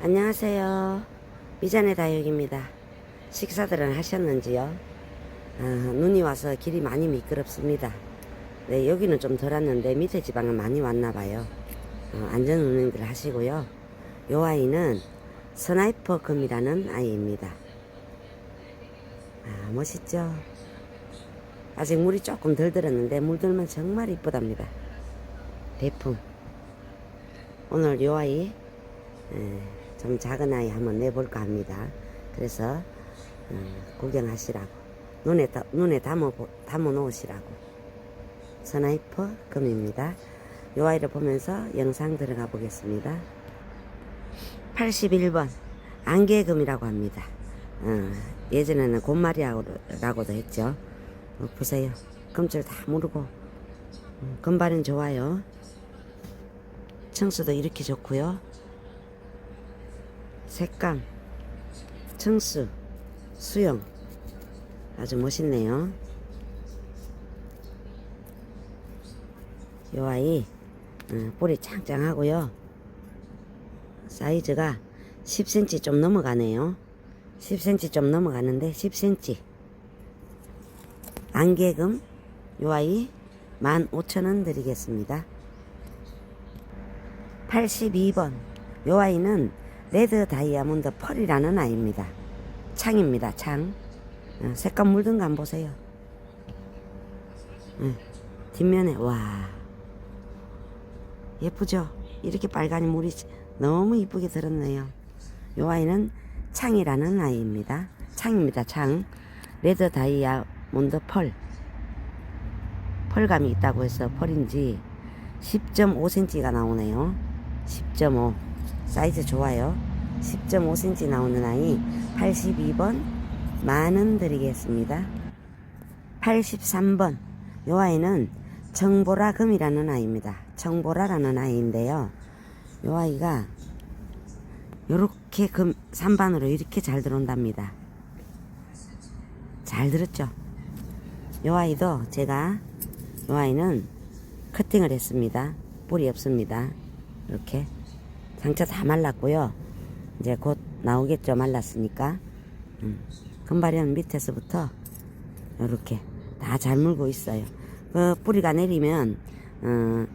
안녕하세요. 미자네 다육입니다. 식사들은 하셨는지요? 아, 눈이 와서 길이 많이 미끄럽습니다. 네, 여기는 좀 덜 왔는데 밑에 지방은 많이 왔나 봐요. 어, 안전 운행들 하시고요. 요 아이는 스나이퍼 금이라는 아이입니다. 아, 멋있죠? 아직 물이 조금 덜 들었는데 물 들면 정말 이쁘답니다. 대풍. 오늘 요 아이 에, 좀 작은 아이 한번 내볼까 합니다. 그래서 어, 구경하시라고 눈에 다- 눈에 담아 담아 놓으시라고 스나이퍼 금입니다. 요 아이를 보면서 영상 들어가 보겠습니다. 81번 안개금이라고 합니다. 어, 예전에는 곰마리라고도 했죠. 어, 보세요. 금줄 다 무르고 음, 금발은 좋아요. 청수도 이렇게 좋고요. 색감, 청수, 수영 아주 멋있네요. 요 아이 어, 뿌리 짱짱하고요. 사이즈가 10cm 좀 넘어가네요. 10cm 좀 넘어가는데 10cm. 안개금 요 아이 15,000원 드리겠습니다. 82번 요 아이는 레드 다이아몬드 펄이라는 아이입니다. 창입니다. 창. 어, 색감 물든 거 안 보세요. 응, 뒷면에 와 예쁘죠? 이렇게 빨간이 물이 너무 이쁘게 들었네요. 요 아이는 창이라는 아이입니다. 창입니다. 창. 레드 다이아몬드 펄. 펄감이 있다고 해서 펄인지 10.5cm가 나오네요. 10.5 사이즈 좋아요. 10.5cm 나오는 아이 82번 만원 드리겠습니다. 83번 요 아이는 정보라금이라는 아이입니다. 정보라라는 아이인데요. 요 아이가 요렇게 금 3반으로 이렇게 잘 들어온답니다. 잘 들었죠? 요 아이도 제가 요 아이는 커팅을 했습니다. 뿌리 없습니다. 이렇게 상처 다 말랐고요. 이제 곧 나오겠죠. 말랐으니까. 음. 금발은 밑에서부터 이렇게 다 잘 물고 있어요. 그 뿌리가 내리면 어,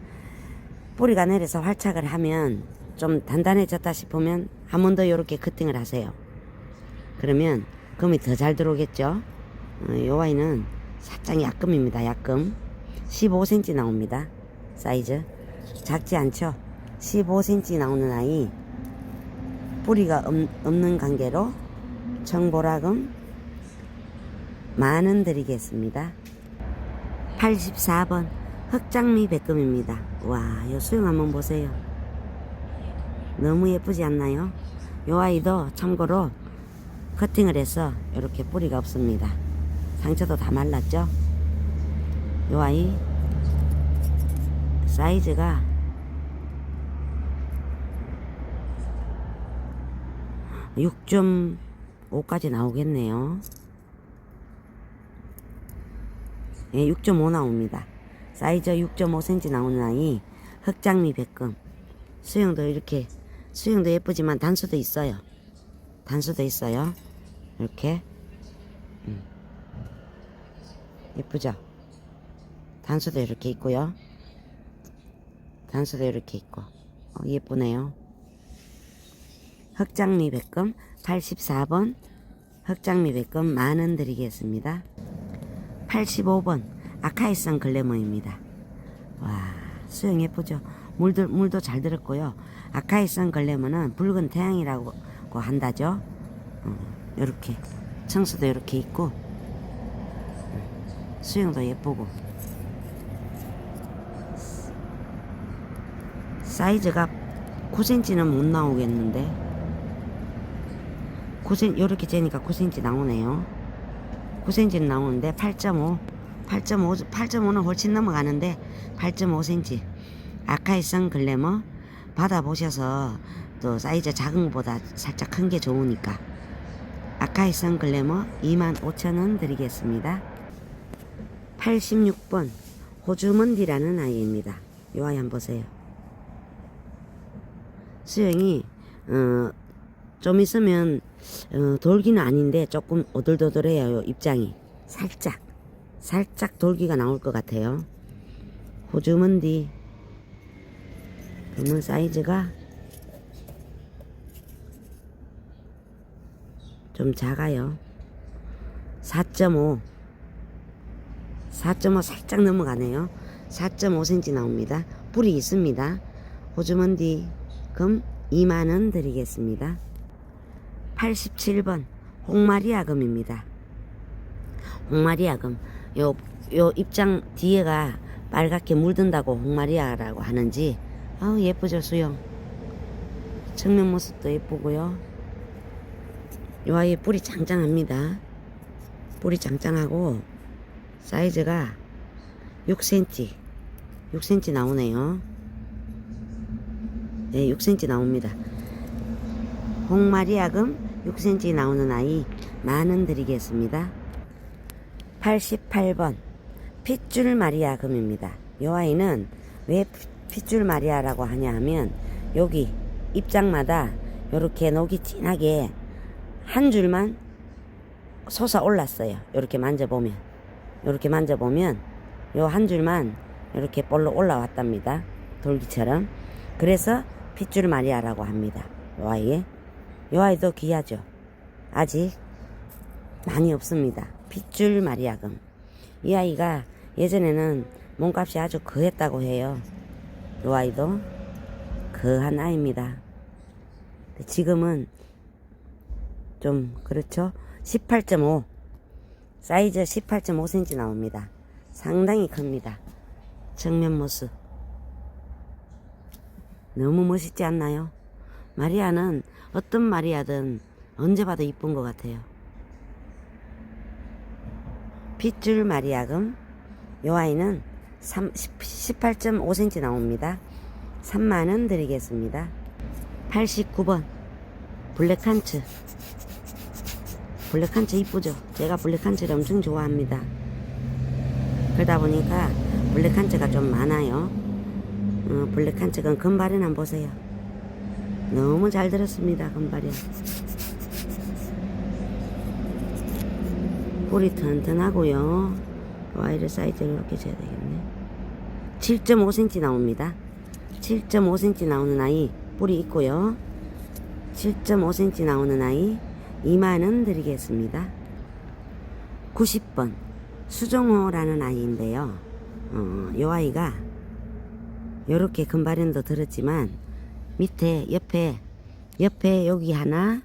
뿌리가 내려서 활착을 하면 좀 단단해졌다 싶으면 한 번 더 이렇게 커팅을 하세요. 그러면 금이 더 잘 들어오겠죠. 어, 요 아이는 살짝 약금입니다. 약금 15cm 나옵니다. 사이즈 작지 않죠. 15cm 나오는 아이 뿌리가 없, 없는 관계로 청보라금 만원 드리겠습니다. 84번 흑장미 백금입니다. 와, 요 수영 한번 보세요. 너무 예쁘지 않나요? 요 아이도 참고로 커팅을 해서 이렇게 뿌리가 없습니다. 상처도 다 말랐죠? 요 아이 사이즈가 6.5까지 나오겠네요. 예, 6.5 나옵니다. 사이즈 6.5cm 나오는 아이 흑장미 백금 수영도 이렇게 수영도 예쁘지만 단수도 있어요. 단수도 있어요. 이렇게 음. 예쁘죠? 단수도 이렇게 있고요. 단수도 이렇게 있고 어, 예쁘네요. 흑장미 백금 84번 흑장미 백금 만원 드리겠습니다. 85번 아카이성 글래머입니다. 와 수영 예쁘죠? 물도 물도 잘 들었고요. 아카이성 글래머는 붉은 태양이라고 한다죠. 어, 이렇게 청수도 이렇게 있고 음, 수영도 예쁘고 사이즈가 9cm는 못 나오겠는데 9cm 이렇게 재니까 9cm 나오네요. 9cm는 나오는데 8.5 8.5 8.5는 훨씬 넘어가는데 8.5cm 아카이성 글래머 받아보셔서 또 사이즈 작은 것보다 살짝 큰 게 좋으니까. 아카이성 글래머 25,000원 드리겠습니다. 86번 호주먼디라는 아이입니다. 요 아이 한번 보세요. 수영이 어, 좀 있으면 어, 돌기는 아닌데 조금 오돌도돌해요. 요 입장이 살짝 살짝 돌기가 나올 것 같아요. 호주먼디 그러면 사이즈가 좀 작아요. 4.5 4.5 살짝 넘어가네요. 4.5cm 나옵니다. 뿔이 있습니다. 호주먼디 금 2만원 드리겠습니다. 87번 홍마리 아금입니다. 홍마리 아금 요, 요 입장 뒤에가 빨갛게 물든다고 홍마리아라고 하는지 아우 예쁘죠 수영. 측면 모습도 예쁘고요. 요 아이 뿔이 짱짱합니다. 뿔이 짱짱하고 사이즈가 6cm 6cm 나오네요. 네 6cm 나옵니다. 홍마리아금 6cm 나오는 아이 만원 드리겠습니다. 88번 핏줄 마리아 금입니다. 이 아이는 왜 핏줄 마리아라고 하냐 하면 여기 입장마다 이렇게 녹이 진하게 한 줄만 솟아 올랐어요. 이렇게 만져보면. 이렇게 만져보면 요 한 줄만 이렇게 볼로 올라왔답니다. 돌기처럼. 그래서 핏줄 마리아라고 합니다. 요 아이에 요 아이도 귀하죠. 아직 많이 없습니다. 핏줄 마리아금. 이 아이가 예전에는 몸값이 아주 거했다고 해요. 요 아이도 거한 아이입니다. 지금은 좀 그렇죠? 18.5 사이즈 18.5cm 나옵니다. 상당히 큽니다. 정면 모습. 너무 멋있지 않나요? 마리아는 어떤 마리아든 언제 봐도 이쁜 것 같아요. 핏줄 마리아금 요 아이는 3, 18.5cm 나옵니다. 3만원 드리겠습니다. 89번 블랙한츠. 블랙한츠 이쁘죠? 제가 블랙한츠를 엄청 좋아합니다. 그러다 보니까 블랙한츠가 좀 많아요. 어, 블랙한츠건 금발은 안 보세요 너무 잘 들었습니다 금발이. 뿔이 튼튼하고요. 와이드 사이즈를 이렇게 줘야 되겠네. 7.5cm 나옵니다. 7.5cm 나오는 아이 뿔이 있고요. 7.5cm 나오는 아이 2만원 드리겠습니다. 90번. 수종호라는 아이인데요. 어, 요 아이가 요렇게 금발현도 들었지만 밑에 옆에 옆에 여기 하나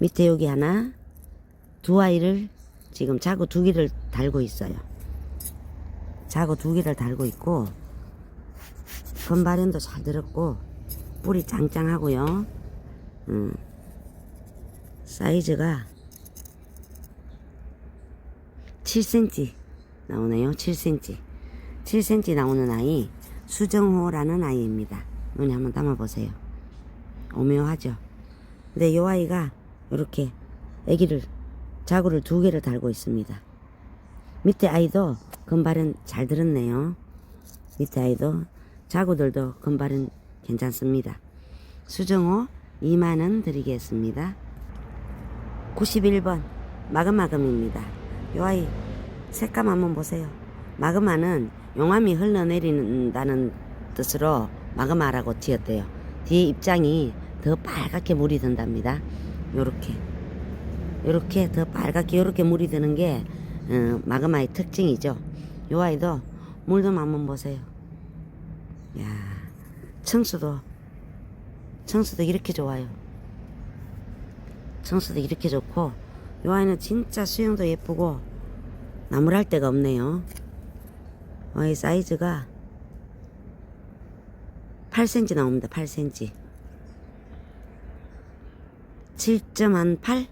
밑에 여기 하나 두 아이를 지금 자구 두 개를 달고 있어요. 자구 두 개를 달고 있고 건발현도 잘 들었고 뿔이 짱짱하고요. 음, 사이즈가 7cm 나오네요. 7cm. 7cm 나오는 아이 수정호라는 아이입니다. 눈에 한번 담아보세요. 오묘하죠. 근데 이 아이가 이렇게 아기를 자구를 두 개를 달고 있습니다. 밑에 아이도 금발은 잘 들었네요. 밑에 아이도 자구들도 금발은 괜찮습니다. 수정호 2만원 드리겠습니다. 91번 마금마금입니다. 요 아이 색감 한번 보세요. 마그마는 용암이 흘러내린다는 뜻으로 마그마라고 지었대요. 뒤에 입장이 더 빨갛게 물이 든답니다. 요렇게. 요렇게 더 빨갛게 요렇게 물이 드는 게 어, 마그마의 특징이죠. 요 아이도 물 좀 한번 보세요. 야 청수도 청수도 이렇게 좋아요. 청수도 이렇게 좋고 요 아이는 진짜 수영도 예쁘고 나무랄 데가 없네요. 아이 사이즈가 8cm 나옵니다. 8cm. 7.18?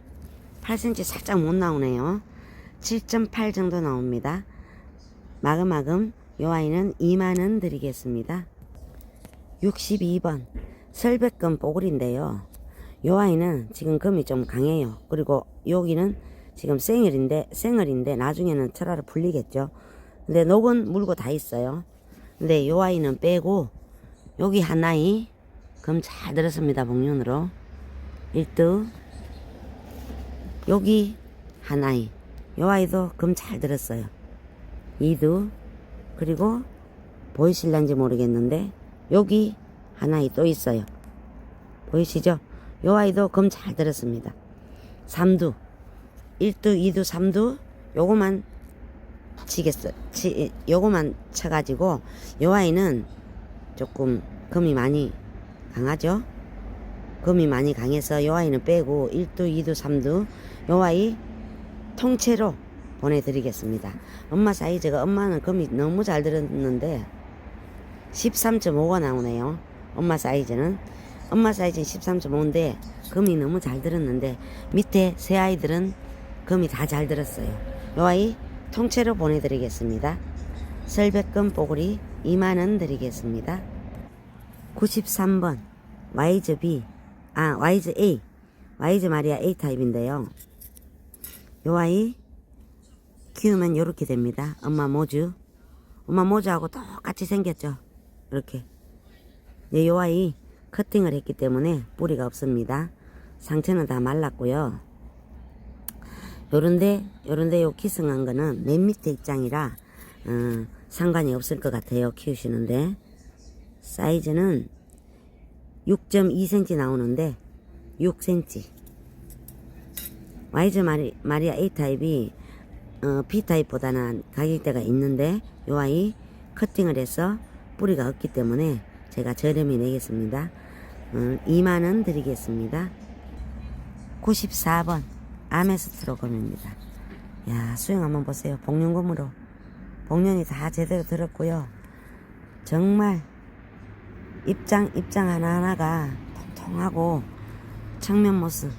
8cm 살짝 못 나오네요. 7.8 정도 나옵니다. 마금마금 요 아이는 2만원 드리겠습니다. 62번 설백금 뽀글인데요. 요 아이는 지금 금이 좀 강해요. 그리고 여기는 지금 생얼인데 생얼인데 나중에는 철화로 풀리겠죠. 근데 녹은 물고 다 있어요. 근데 요 아이는 빼고 여기 한 아이. 금잘 들었습니다. 복륜으로. 1두. 여기 하나이. 요 아이도 금 잘 들었어요. 2두. 그리고 보이실란지 모르겠는데 여기 하나이 또 있어요. 보이시죠? 요 아이도 금 잘 들었습니다. 3두. 1두 2두 3두. 요거만 치겠어. 치, 요거만 쳐가지고 요 아이는 조금 금이 많이 강하죠? 금이 많이 강해서 요 아이는 빼고 1두 2두 3두 요 아이 통째로 보내드리겠습니다. 엄마 사이즈가 엄마는 금이 너무 잘 들었는데 13.5가 나오네요. 엄마 사이즈는. 엄마 사이즈는 13.5인데 금이 너무 잘 들었는데 밑에 세 아이들은 금이 다 잘 들었어요. 요 아이 통째로 보내드리겠습니다. 설백금 뽀글이 2만원 드리겠습니다. 93번 와이즈 B 아 와이즈 A 와이즈 마리아 A 타입인데요. 요 아이 키우면 요렇게 됩니다. 엄마 모주. 엄마 모주하고 똑같이 생겼죠. 이렇게. 네, 요 아이 커팅을 했기 때문에 뿌리가 없습니다. 상체는 다 말랐고요. 요런데 요런데 요 키승한 거는 맨 밑에 입장이라 어, 상관이 없을 것 같아요 키우시는데 사이즈는 6.2cm 나오는데 6cm 와이즈 마리, 마리아 A 타입이 어, B 타입보다는 가격대가 있는데 요 아이 커팅을 해서 뿌리가 없기 때문에 제가 저렴히 내겠습니다. 어, 2만원 드리겠습니다. 94번 아메스트로 검입니다. 야 수영 한번 보세요. 복륜검으로 복륜이 다 제대로 들었고요. 정말 입장 입장 하나하나가 통통하고 측면 모습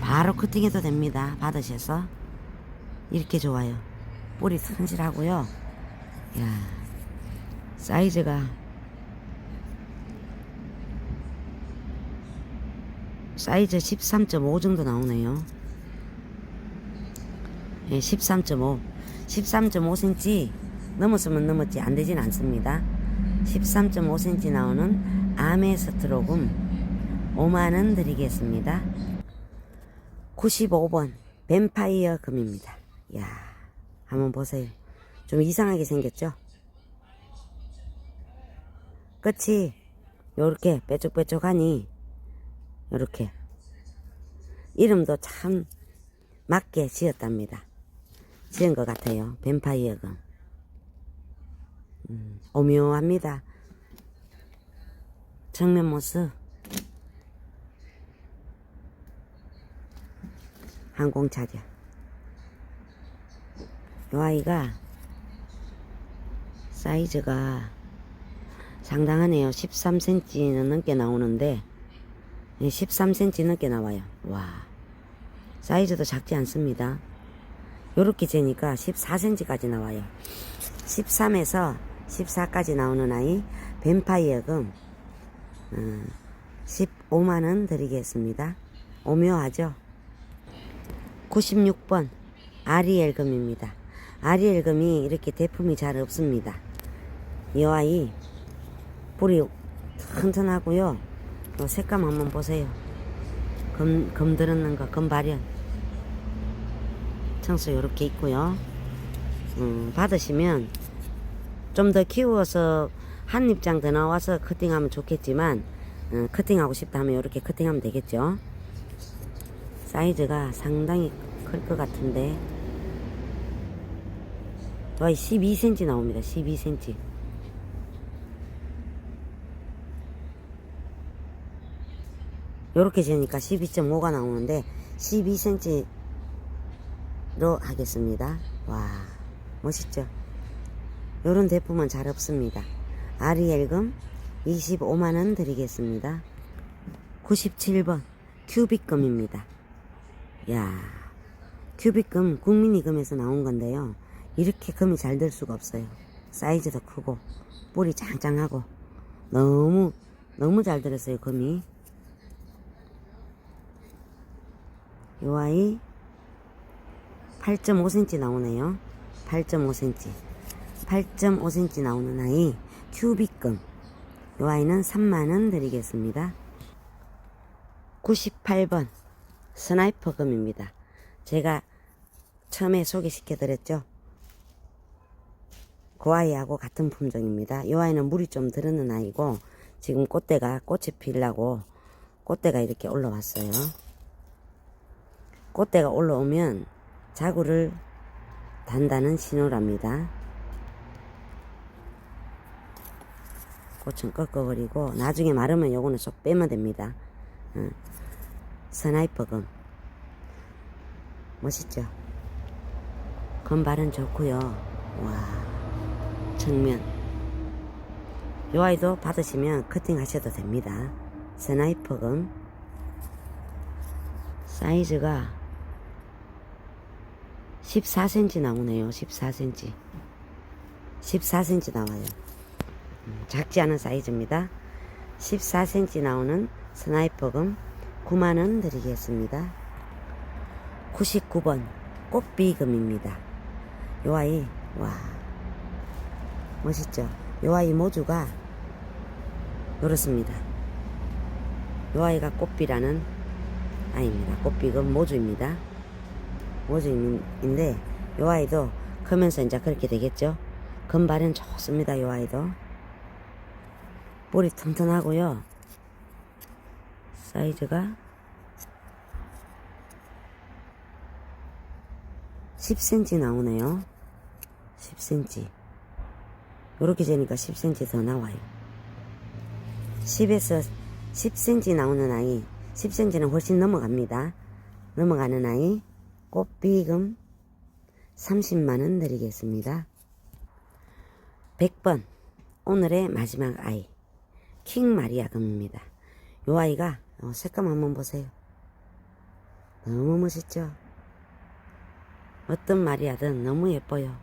바로 커팅해도 됩니다. 받으셔서 이렇게 좋아요. 뿌리 튼실하고요. 야 사이즈가 사이즈 13.5 정도 나오네요. 예, 13.5 13.5cm 넘었으면 넘었지 안 되진 않습니다. 13.5cm 나오는 아메스트로금 5만원 드리겠습니다. 95번 뱀파이어 금입니다. 야 한번 보세요. 좀 이상하게 생겼죠? 끝이 요렇게 빼쪽빼쪽하니 요렇게 이름도 참 맞게 지었답니다. 지은 것 같아요. 뱀파이어 금. 음, 오묘합니다. 정면 모습 항공차죠. 요 아이가 사이즈가 상당하네요. 13cm는 넘게 나오는데 13cm 넘게 나와요. 와 사이즈도 작지 않습니다. 요렇게 재니까 14cm까지 나와요. 13에서 14까지 나오는 아이 뱀파이어금 어, 15만원 드리겠습니다. 오묘하죠? 96번 아리엘금입니다. 아리엘금이 이렇게 대품이 잘 없습니다. 이 아이 뿌리 튼튼하고요. 요 색감 한번 보세요. 검, 검 들었는 거, 검 발현. 청소 요렇게 있고요. 음, 받으시면 좀 더 키워서 한 입장 더 나와서 커팅하면 좋겠지만 어, 커팅하고 싶다 하면 이렇게 커팅하면 되겠죠. 사이즈가 상당히 클 것 같은데 와 12cm 나옵니다 12cm 요렇게 재니까 12.5가 나오는데 12cm 로 하겠습니다 와 멋있죠 요런 대품은 잘 없습니다 아리엘금 25만원 드리겠습니다 97번 큐빅금입니다 야, 큐빅금 국민이금에서 나온 건데요. 이렇게 금이 잘 될 수가 없어요. 사이즈도 크고 뿌리 짱짱하고 너무 너무 잘 들었어요 금이. 요 아이 8.5cm 나오네요. 8.5cm. 8.5cm 나오는 아이 큐빅금. 요 아이는 3만원 드리겠습니다. 98번 스나이퍼금입니다. 제가 처음에 소개시켜 드렸죠. 그 아이하고 같은 품종입니다. 이 아이는 물이 좀 들었는 아이고 지금 꽃대가 꽃이 피려고 꽃대가 이렇게 올라왔어요. 꽃대가 올라오면 자구를 단다는 신호랍니다. 꽃은 꺾어버리고 나중에 마르면 요거는 쏙 빼면 됩니다. 어. 스나이퍼금 멋있죠? 건발은 좋고요. 와 정면 요 아이도 받으시면 커팅 하셔도 됩니다. 스나이퍼금 사이즈가 14cm 나오네요. 14cm 14cm 나와요. 음, 작지 않은 사이즈입니다. 14cm 나오는 스나이퍼금 9만원 드리겠습니다. 99번 꽃비금입니다. 요 아이, 와, 멋있죠? 요 아이 모주가 요렇습니다. 요 아이가 꽃비라는 아이입니다. 꽃비금 모주입니다. 모주인데, 요 아이도 크면서 이제 그렇게 되겠죠? 금발은 좋습니다. 요 아이도. 볼이 튼튼하고요. 사이즈가 10cm 나오네요. 10cm. 요렇게 재니까 10cm 더 나와요. 10에서 10cm 나오는 아이, 10cm는 훨씬 넘어갑니다. 넘어가는 아이, 꽃비금 30만원 드리겠습니다. 100번, 오늘의 마지막 아이, 킹 마리아 금입니다. 요 아이가, 어, 색감 한번 보세요. 너무 멋있죠? 어떤 하든 너무 예뻐요.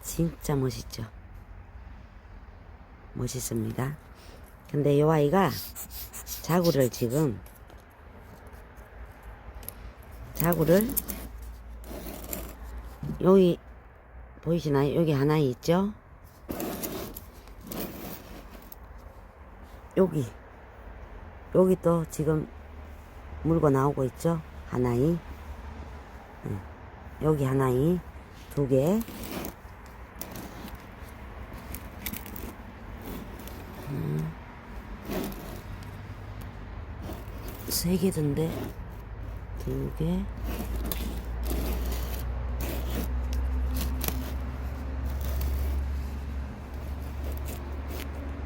진짜 멋있죠. 멋있습니다. 근데 이 아이가 자구를 지금 자구를 여기 보이시나요? 여기 하나 있죠? 여기 여기 또 지금 물고 나오고 있죠? 하나이 여기 하나이 두 개. 음. 세 개던데 두 개.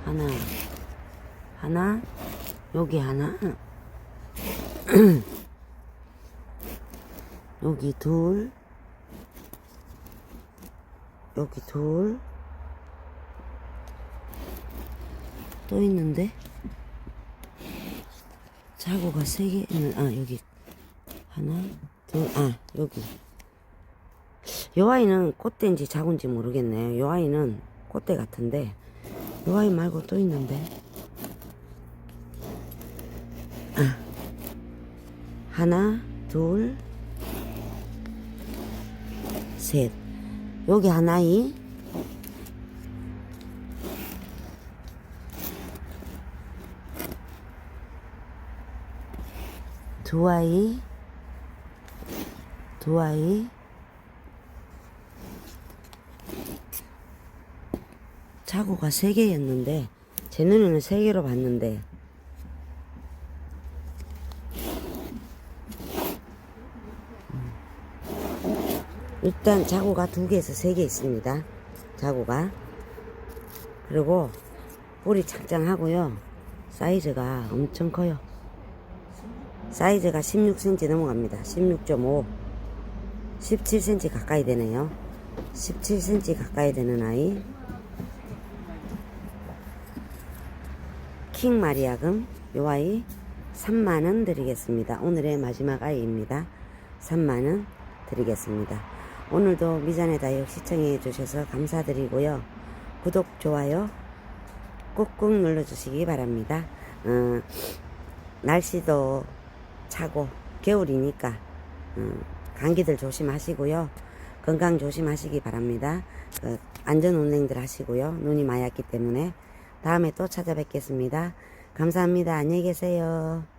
하나 하나 여기 하나 여기 둘, 여기 둘, 또 있는데? 자고가 세 개 있는, 아, 여기. 하나, 둘, 아, 여기. 요 아이는 꽃대인지 자군지 모르겠네요. 요 아이는 꽃대 같은데, 요 아이 말고 또 있는데. 아, 하나, 둘, 셋. 여기 하나이. 두 아이. 두 아이. 자구가 세 개였는데, 제 눈에는 세 개로 봤는데, 일단 자구가 두 개에서 세 개 있습니다. 자구가. 그리고 볼이 착장하고요. 사이즈가 엄청 커요. 사이즈가 16cm 넘어갑니다. 16.5. 17cm 가까이 되네요. 17cm 가까이 되는 아이. 킹 마리아금 요 아이 3만원 드리겠습니다. 오늘의 마지막 아이입니다. 3만원 드리겠습니다. 오늘도 미잔의 다육 시청해 주셔서 감사드리고요. 구독, 좋아요 꾹꾹 눌러주시기 바랍니다. 어, 날씨도 차고 겨울이니까 어, 감기들 조심하시고요. 건강 조심하시기 바랍니다. 어, 안전 운행들 하시고요. 눈이 많이 왔기 때문에 다음에 또 찾아뵙겠습니다. 감사합니다. 안녕히 계세요.